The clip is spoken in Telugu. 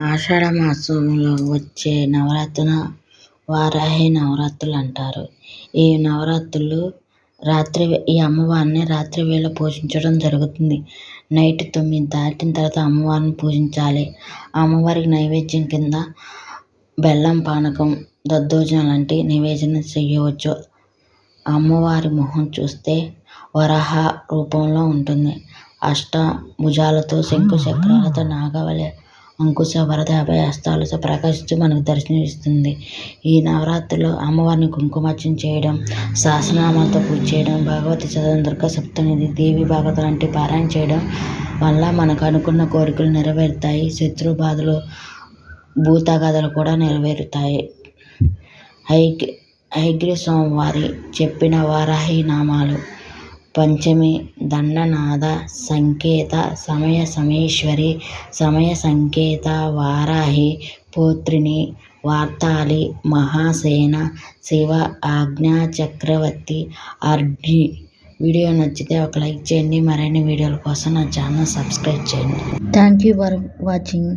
ఆషాఢమాసంలో వచ్చే నవరాత్రున వారాహి నవరాత్రులు అంటారు ఈ నవరాత్రులు రాత్రి ఈ అమ్మవారిని రాత్రి వేళ పూజించడం జరుగుతుంది. నైట్ తొమ్మిది దాటిన తర్వాత అమ్మవారిని పూజించాలి. అమ్మవారికి నైవేద్యం కింద బెల్లం పానకం దద్దోజనం లాంటి నివేదన చేయవచ్చు. అమ్మవారి మొహం చూస్తే వరాహ రూపంలో ఉంటుంది. అష్ట భుజాలతో శంకు చక్రాలతో నాగవలె అంకుశ వరద అభయ హస్తాలతో ప్రకాశిస్తూ మనకు దర్శనమిస్తుంది. ఈ నవరాత్రిలో అమ్మవారిని కుంకుమార్చన చేయడం సహస్రనామాలతో పూజ చేయడం భగవతి చదవడం దుర్గా సప్తనిధి దేవి భాగవతం లాంటి పారాయణ చేయడం వల్ల మనకు అనుకున్న కోరికలు నెరవేరుతాయి. శత్రు బాధలు భూతగాథలు కూడా నెరవేరుతాయి. హైగ్రీ హైగ్రీ స్వామివారి చెప్పిన వారాహి నామాలు పంచమి దండనాద సంకేత సమయ సమేశ్వరి సమయ సంకేత వారాహి పోత్రిని వార్తాళి మహాసేన శివ ఆజ్ఞా చక్రవర్తి అర్ఘి వీడియో నచ్చితే ఒక లైక్ చేయండి. మరిన్ని వీడియోల కోసం నా ఛానల్ సబ్స్క్రైబ్ చేయండి. Thank you for watching